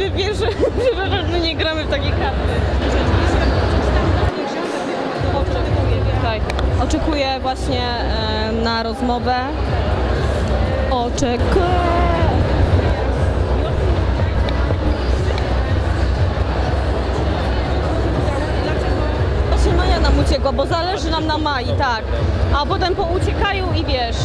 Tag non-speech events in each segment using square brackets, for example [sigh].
jesteśmy pierwsze, [laughs] przepraszam, nie gramy w takie karty. Tak. Oczekuję właśnie na rozmowę. Oczekuję. Maja nam uciekła, bo zależy nam na Mai, tak. A potem pouciekają i wiesz.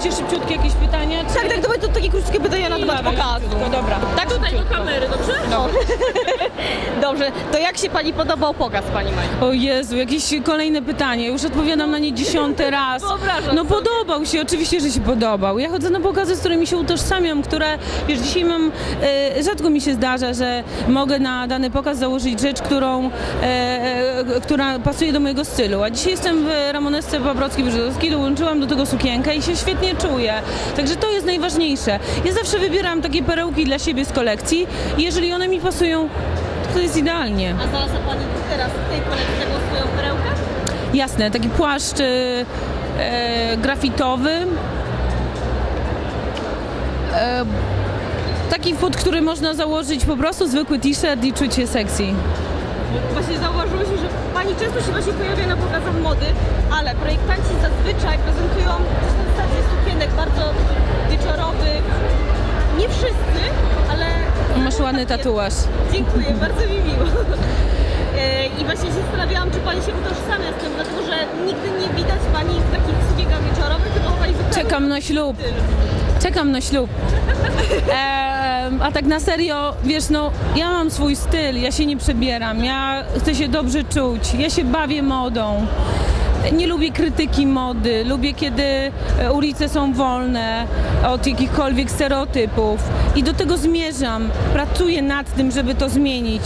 Macie szybciutkie jakieś pytania? Czy... Tak, tak, to będą takie krótkie pytania na temat pokazu. szybciutko, dobra. Tak, tutaj do kamery, dobrze? No. [laughs] Dobrze, to jak się Pani podobał pokaz, Pani Maj? O Jezu, jakieś kolejne pytanie. Już odpowiadam na nie dziesiąty [laughs] raz. Wyobrażam No sobie. podobał się, oczywiście, że się podobał. Ja chodzę na pokazy, z którymi się utożsamiam, które, wiesz, dzisiaj mam, e, rzadko mi się zdarza, że mogę na dany pokaz założyć rzecz, którą, e, e, która pasuje do mojego stylu. A dzisiaj jestem w Ramonesce Paprockiej-Brzozowskiej, dołączyłam do tego sukienkę i się świetnie czuję. Także to jest najważniejsze. Ja zawsze wybieram takie perełki dla siebie z kolekcji i jeżeli one mi pasują, to, jest idealnie. A znalazła Pani teraz w tej kolekcji taką swoją perełkę? Jasne, taki płaszcz e, e, grafitowy. E, taki, pod który można założyć po prostu zwykły t-shirt i czuć się sexy. Właśnie zauważyłyśmy, że Pani często się właśnie pojawia na pokazach mody, ale projektanci zazwyczaj prezentują coś na zasadzie sukienek bardzo wieczorowych. Nie wszyscy, ale... Masz ładny tatuaż. Dziękuję, bardzo mi miło. E, I właśnie się zastanawiałam, czy Pani się utożsamia z tym, dlatego że nigdy nie widać Pani w takich sukienkach wieczorowych, tylko Pani zupełnie Czekam na ślub. Czekam na ślub. [laughs] a tak na serio, wiesz, no, ja mam swój styl, ja się nie przebieram, ja chcę się dobrze czuć, ja się bawię modą. Nie lubię krytyki mody, lubię kiedy e, ulice są wolne od jakichkolwiek stereotypów i do tego zmierzam. Pracuję nad tym, żeby to zmienić,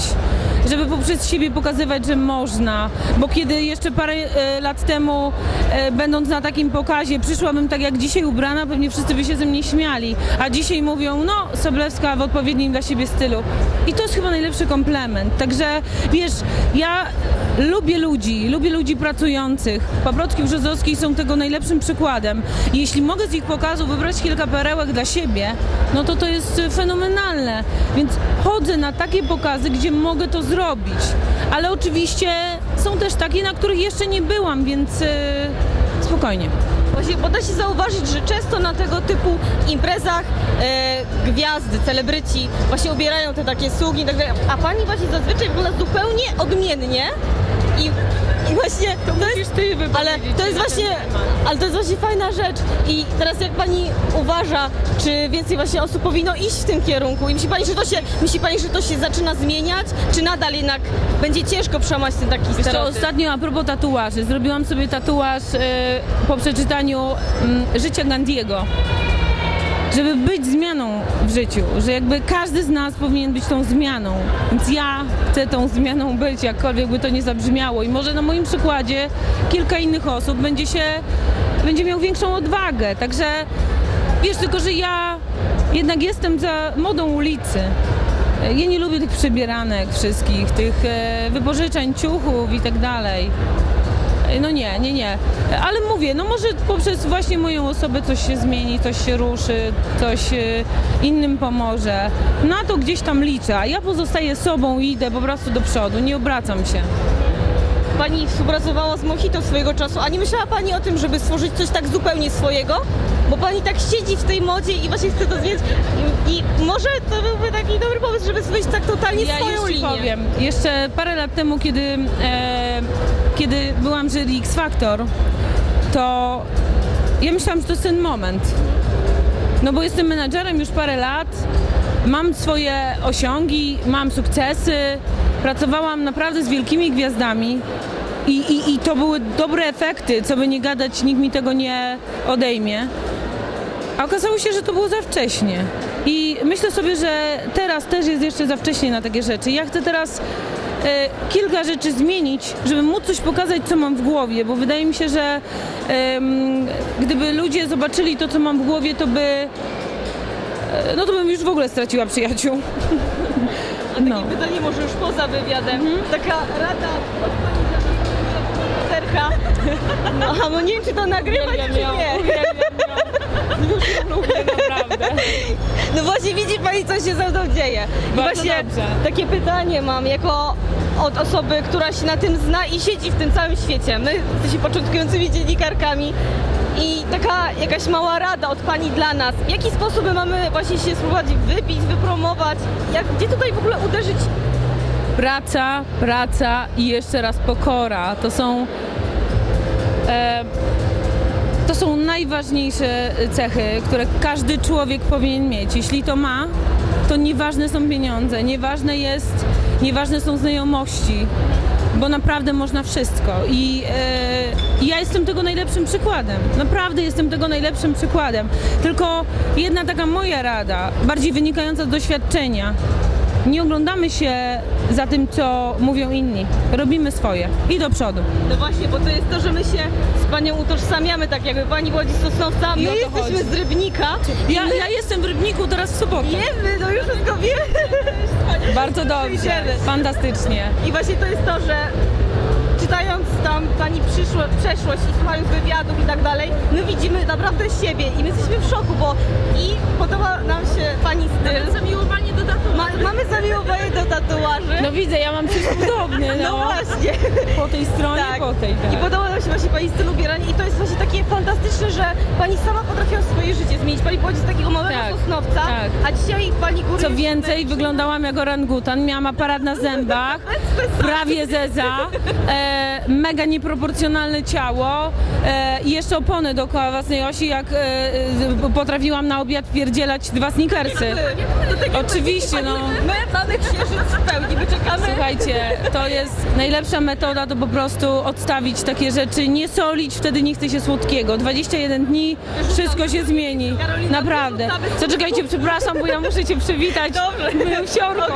żeby poprzez siebie pokazywać, że można, bo kiedy jeszcze parę e, lat temu, e, będąc na takim pokazie, przyszłabym tak jak dzisiaj ubrana, pewnie wszyscy by się ze mnie śmiali, a dzisiaj mówią, no, Soblewska w odpowiednim dla siebie stylu. I to jest chyba najlepszy komplement. Także wiesz, ja lubię ludzi, lubię ludzi pracujących. Paprotki Brzozowskiej są tego najlepszym przykładem. I jeśli mogę z ich pokazu wybrać kilka perełek dla siebie, no to to jest fenomenalne. Więc chodzę na takie pokazy, gdzie mogę to zrobić. Ale oczywiście są też takie, na których jeszcze nie byłam, więc e, spokojnie. Właśnie, bo da się zauważyć, że często na tego typu imprezach e, gwiazdy, celebryci właśnie ubierają te takie sługi i tak dalej, a pani właśnie zazwyczaj wygląda zupełnie odmiennie i, i właśnie to, jest, ty ale to jest właśnie, ale to jest właśnie fajna rzecz i teraz jak pani uważa, czy więcej właśnie osób powinno iść w tym kierunku i myśli pani, że to się, myśli pani, że to się zaczyna zmieniać, czy nadal jednak będzie ciężko przełamać ten taki Wiesz stereotyp? ostatnio a propos tatuaży, zrobiłam sobie tatuaż e, po przeczytaniu mm, życia Gandiego. Żeby być zmianą w życiu, że jakby każdy z nas powinien być tą zmianą. Więc ja chcę tą zmianą być, jakkolwiek by to nie zabrzmiało. I może na moim przykładzie kilka innych osób będzie się, będzie miał większą odwagę. Także wiesz, tylko że ja jednak jestem za modą ulicy. Ja nie lubię tych przebieranek wszystkich, tych e, wypożyczeń, ciuchów i tak dalej. No nie, nie, nie. Ale mówię, no może poprzez właśnie moją osobę coś się zmieni, coś się ruszy, coś e, innym pomoże. Na to gdzieś tam liczę, a ja pozostaję sobą i idę po prostu do przodu, nie obracam się. Pani współpracowała z Mojito swojego czasu, a nie myślała Pani o tym, żeby stworzyć coś tak zupełnie swojego? Bo Pani tak siedzi w tej modzie i właśnie chce to zmienić i, i może to byłby taki dobry pomysł, żeby totalnie Ja swoją już ci linię. powiem, jeszcze parę lat temu, kiedy, e, kiedy byłam jury X Factor, to ja myślałam, że to jest ten moment. No bo jestem menadżerem już parę lat, mam swoje osiągi, mam sukcesy, pracowałam naprawdę z wielkimi gwiazdami i, i, i to były dobre efekty, co by nie gadać, nikt mi tego nie odejmie. A okazało się, że to było za wcześnie. I myślę sobie, że teraz też jest jeszcze za wcześnie na takie rzeczy. Ja chcę teraz e, kilka rzeczy zmienić, żeby móc coś pokazać, co mam w głowie, bo wydaje mi się, że gdyby ludzie zobaczyli to, co mam w głowie, to by. e, No to bym już w ogóle straciła przyjaciół. A takie No. pytanie może już poza wywiadem. Taka rada od Pani Wercha. No, no nie wiem, czy to nagrywać, czy Uwielbiam ją, nie. uwielbiam ją. Już ją lubię, naprawdę. No właśnie widzi pani, co się ze mną dzieje. I Bardzo właśnie dobrze. takie pytanie mam, jako od osoby, która się na tym zna i siedzi w tym całym świecie. My jesteśmy początkującymi dziennikarkami i taka jakaś mała rada od pani dla nas. W jaki sposób my mamy właśnie się spróbować wypić, wypromować? Jak, gdzie tutaj w ogóle uderzyć? Praca, praca i jeszcze raz pokora. To są. E, to są najważniejsze cechy, które każdy człowiek powinien mieć. Jeśli to ma, to nieważne są pieniądze, nieważne jest, nieważne są znajomości, bo naprawdę można wszystko. I e, ja jestem tego najlepszym przykładem. Naprawdę jestem tego najlepszym przykładem. Tylko jedna taka moja rada, bardziej wynikająca z doświadczenia. Nie oglądamy się za tym, co mówią inni. Robimy swoje i do przodu. No właśnie, bo to jest to, że my się z panią utożsamiamy, tak jakby pani była dziś Sosnowca, my jesteśmy chodzi. z Rybnika. Ja, ja jestem w Rybniku teraz w sobotę. Wiemy, no już wszystko wiemy. Bardzo dobrze, fantastycznie. I właśnie to jest to, że przeszłość i słuchając wywiadów i tak dalej, my widzimy naprawdę siebie i my jesteśmy w szoku, bo i podoba nam się pani styl. Zamiłowanie do Ma, mamy zamiłowanie do tatuaży. No widzę, ja mam coś podobny, [laughs] No no. właśnie. Po tej stronie, Tak. po tej, tak. I podoba się właśnie Pani styl ubierania i to jest właśnie takie fantastyczne, że Pani sama potrafiła swoje życie zmienić. Pani pochodzi z takiego małego Tak, Sosnowca, tak. a dzisiaj Pani góry... Co więcej, tutaj- wyglądałam jak orangutan, miałam aparat na zębach, prawie zeza, e, mega nieproporcjonalne ciało e, i jeszcze opony dookoła własnej osi, jak e, e, potrafiłam na obiad pierdzielać dwa tego Oczywiście, no. My mamy księżyc Słuchajcie, to jest najlepsza metoda, to po prostu odstawić takie rzeczy, nie solić, wtedy nie chce się słodkiego. 21 dni, wszystko się zmieni. Naprawdę. wyrzucamy Co czekajcie, przepraszam, bo ja muszę cię przywitać. Dobrze. Wsiorką.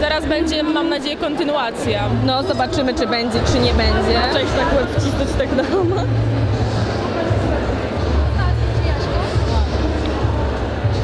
Zaraz będzie, mam nadzieję, kontynuacja. No zobaczymy, czy będzie, czy nie będzie. Cześć, tak łeb wcisnąć tak na